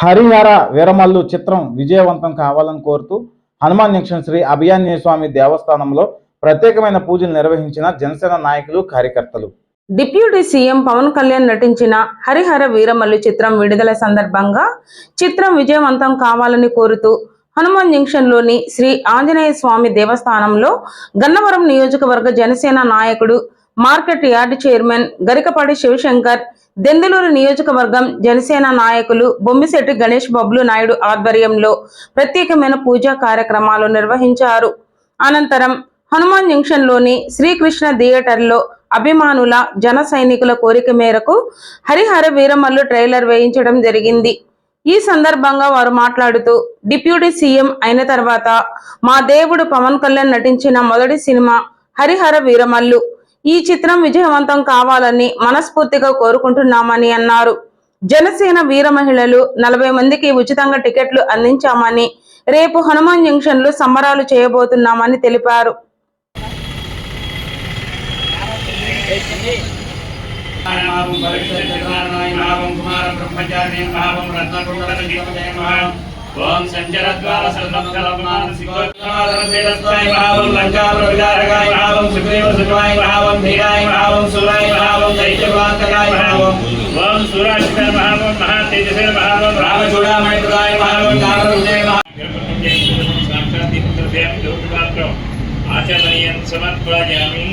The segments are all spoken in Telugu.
హరిహర వీరమల్లు చిత్రం విజయవంతం కావాలని కోరుతూ హనుమాన్ జంక్షన్ శ్రీ అభియాన్య స్వామి దేవస్థానంలో ప్రత్యేకమైన పూజలు నిర్వహించిన జనసేన నాయకులు కార్యకర్తలు. డిప్యూటీ సీఎం పవన్ కళ్యాణ్ నటించిన హరిహర వీరమల్లు చిత్రం విడుదల సందర్భంగా చిత్రం విజయవంతం కావాలని కోరుతూ హనుమాన్ జంక్షన్లోని శ్రీ ఆంజనేయ స్వామి దేవస్థానంలో గన్నవరం నియోజకవర్గ జనసేన నాయకుడు market yard chairman Garikapati Sivashankar Denduluru నియోజకవర్గం జనసేన నాయకులు బొమ్మిశెట్టి గణేష్ బబ్లు నాయుడు ఆధ్వర్యంలో ప్రత్యేకమైన పూజా కార్యక్రమాలు నిర్వహించారు. అనంతరం హనుమాన్ జంక్షన్లోని శ్రీకృష్ణ థియేటర్లో అభిమానుల జన సైనికుల కోరిక మేరకు హరిహర వీరమల్లు ట్రైలర్ వేయించడం జరిగింది. ఈ సందర్భంగా వారు మాట్లాడుతూ డిప్యూటీ సీఎం అయిన తర్వాత మా దేవుడు పవన్ కళ్యాణ్ నటించిన మొదటి సినిమా హరిహర వీరమల్లు. ఈ చిత్రం విజయవంతం కావాలని మనస్ఫూర్తిగా కోరుకుంటున్నామని అన్నారు. జనసేన వీర మహిళలు నలభై మందికి ఉచితంగా టికెట్లు అందించామని రేపు హనుమాన్ జంక్షన్లో సంబరాలు చేయబోతున్నామని తెలిపారు. భావం ओम संचरद्वार सर्वकलमानं सिकोत्तमादरसेदस्ताय भावं लङ्कारविदारकाय भावम सुग्रीव सुखवाय भावम धीराय भावम सुराय भावम दैत्यवान्तकाय भावं ओम सुराशिकर भावम महातेजसर भावं रामचूडामणिप्रदाय भावं काररुदय भावं साक्षात् दीपं द्रव्यापि लोकपात्रम् आचरणीयं समर्पयामि।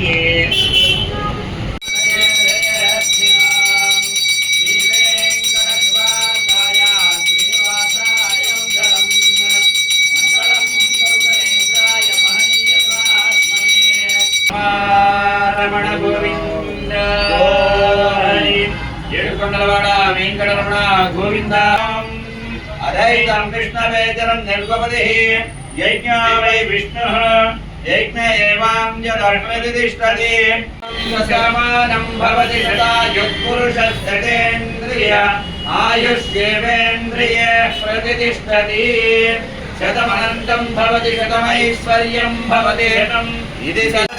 అధైతం కృష్ణవేదరం నిర్గపతి యజ్ఞ వై విష్ణు యజ్ఞ ఏవాం జదర్మతిష్టతి సమానం భవతి సదా యుక్పురుషస్తేంద్రియ ఆయుష్యేవేంద్రియ ప్రతిష్టతి శతమనంతం భవతి శతమైశ్వర్యం భవతి ఇది సకల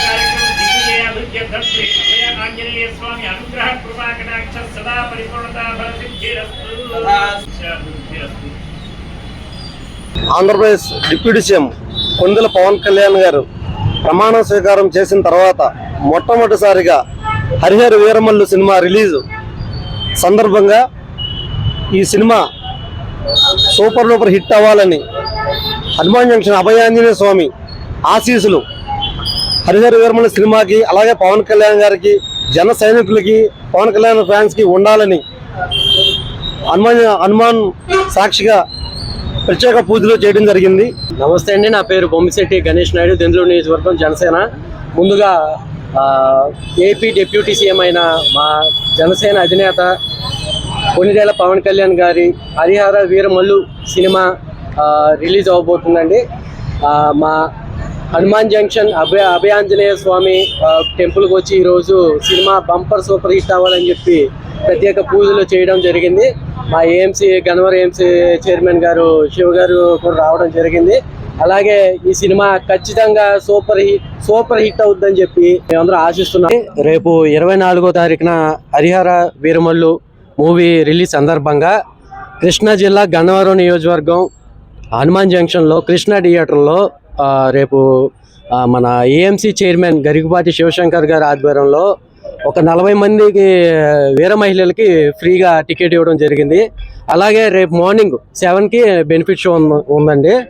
కార్యక్రమం దిగ్విజయ అభివృద్ధ్యర్థం శ్రీ ఆంధ్రప్రదేశ్ డిప్యూటీ సీఎం కొందల పవన్ కళ్యాణ్ గారు ప్రమాణ స్వీకారం చేసిన తర్వాత మొట్టమొదటిసారిగా హరిహర వీరమల్లు సినిమా రిలీజ్ సందర్భంగా ఈ సినిమా సూపర్ డూపర్ హిట్ అవ్వాలని హనుమాన్ జంక్షన్ అభయాంజనేయ స్వామి ఆశీసులు హరిహర వీరమల్లు సినిమాకి అలాగే పవన్ కళ్యాణ్ గారికి జన సైనికులకి పవన్ కళ్యాణ్ ఫ్యాన్స్కి ఉండాలని హనుమాన్ హనుమాన్ సాక్షిగా ప్రత్యేక పూజలు చేయడం జరిగింది. నమస్తే అండి నా పేరు బొమ్మిశెట్టి గణేష్ నాయుడు దెందులూరు నియోజకవర్గం జనసేన. ముందుగా ఏపీ డిప్యూటీ సీఎం అయిన మా జనసేన అధినేత కొన్నిదేళ్ళ పవన్ కళ్యాణ్ గారి హరిహర వీరమల్లు సినిమా రిలీజ్ అవబోతుందండి. మా హనుమాన్ జంక్షన్ అభయ అభయాంజనేయ స్వామి టెంపుల్కి వచ్చి ఈరోజు సినిమా బంపర్ సూపర్ హిట్ అవ్వాలని చెప్పి ప్రత్యేక పూజలు చేయడం జరిగింది. మా ఏఎంసీ గన్నవరం ఏఎంసీ చైర్మన్ గారు శివ గారు కూడా రావడం జరిగింది. అలాగే ఈ సినిమా ఖచ్చితంగా సూపర్ హిట్ సూపర్ హిట్ అవుద్దని చెప్పి మేమందరం ఆశిస్తున్నాం. రేపు ఇరవై నాలుగో తారీఖున హరిహర వీరమల్లు మూవీ రిలీజ్ సందర్భంగా కృష్ణా జిల్లా గన్నవరం నియోజకవర్గం హనుమాన్ జంక్షన్లో కృష్ణా థియేటర్లో రేపు మన ఏఎంసీ చైర్మన్ గరికపాటి శివశంకర్ గారి ఆధ్వర్యంలో ఒక నలభై మందికి వీర మహిళలకి ఫ్రీగా టికెట్ ఇవ్వడం జరిగింది. అలాగే రేపు మార్నింగ్ సెవెన్కి బెనిఫిట్ షో ఉంది- ఉందండి.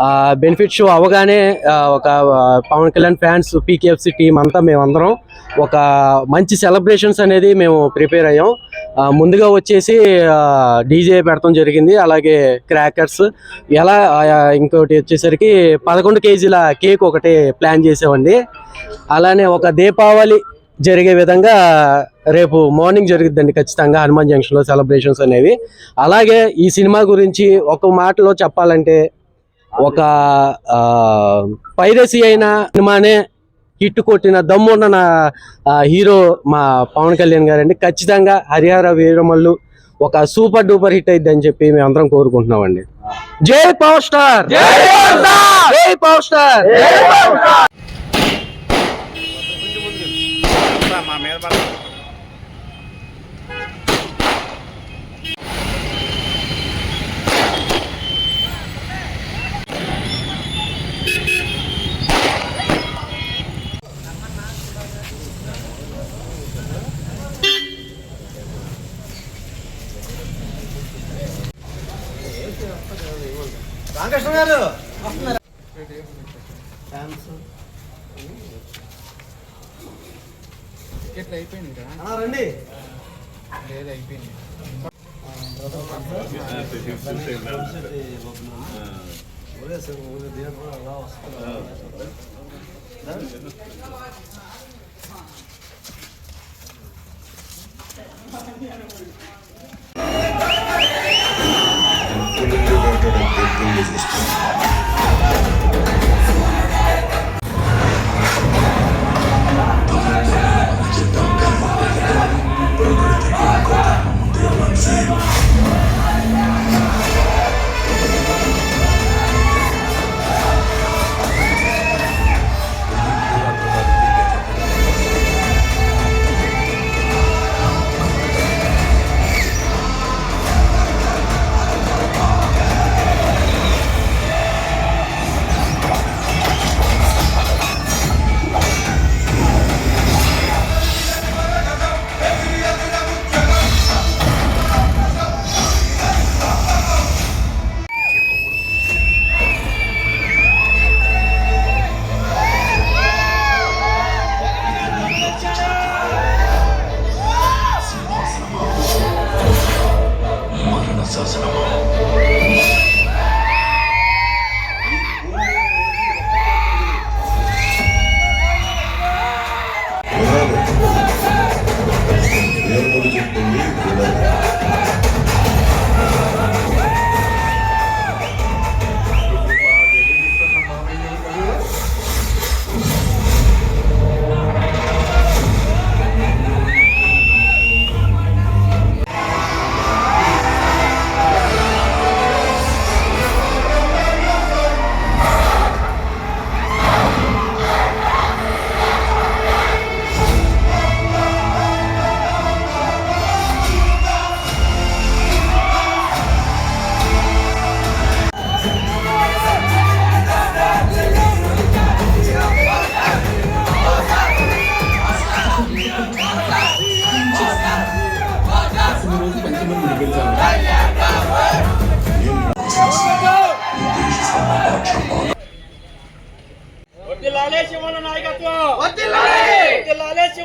ఆ బెనిఫిట్ షో అవగానే ఒక Pawan Kalyan fans PKFC team అంతా మేమందరం ఒక మంచి సెలబ్రేషన్స్ అనేది మేము ప్రిపేర్ అయ్యాం. ముందుగా వచ్చేసి డీజే పెడతాం జరిగింది. అలాగే క్రాకర్స్. ఎలా ఇంకోటి వచ్చేసరికి పదకొండు కేజీల కేక్ ఒకటి ప్లాన్ చేసామండి. అలానే ఒక దీపావళి జరిగే విధంగా రేపు మార్నింగ్ జరుగుద్దండి ఖచ్చితంగా హనుమాన్ జంక్షన్లో సెలబ్రేషన్స్ అనేవి. అలాగే ఈ సినిమా గురించి ఒక మాటలో చెప్పాలంటే ఒక పైరసీ అయిన సినిమానే హిట్ కొట్టిన దమ్మున్న నా హీరో మా పవన్ కళ్యాణ్ గారండి. ఖచ్చితంగా హరిహర వీరమల్లు ఒక సూపర్ డూపర్ హిట్ అయిద్దని చెప్పి మేము అందరం కోరుకుంటున్నామండి. జై పవర్ స్టార్! జై పవర్ స్టార్ మా మీద కృష్ణ గారు. టికెట్లు అన్నా రండి. లేదు అయిపోయింది. ఏర్పడి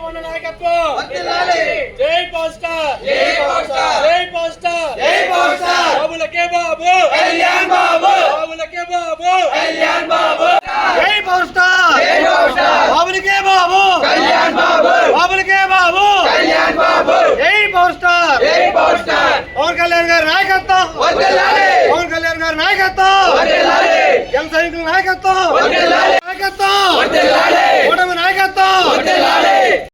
శివన్న నాయకత్వం. జై పవర్ స్టార్ జై పవర్ స్టార్ జై పవర్ స్టార్ జై పవర్ స్టార్ బాబులకే బాబు. కళ్యాణ్ బాబు. బాబులకే బాబు. కళ్యాణ్ బాబు. జై పవర్ స్టార్ జై పవర్ స్టార్ బాబులకే బాబు. కళ్యాణ్ బాబు. బాబులకే బాబు. కళ్యాణ్ బాబు. జై పవర్ స్టార్ జై పవర్ స్టార్ పవన్ కళ్యాణ్ గారి నాయకత్వం. వర్ధిల్లాలే పవన్ కళ్యాణ్ గారి నాయకత్వం. వర్ధిల్లాలే జన సైనికుల నాయకత్వం.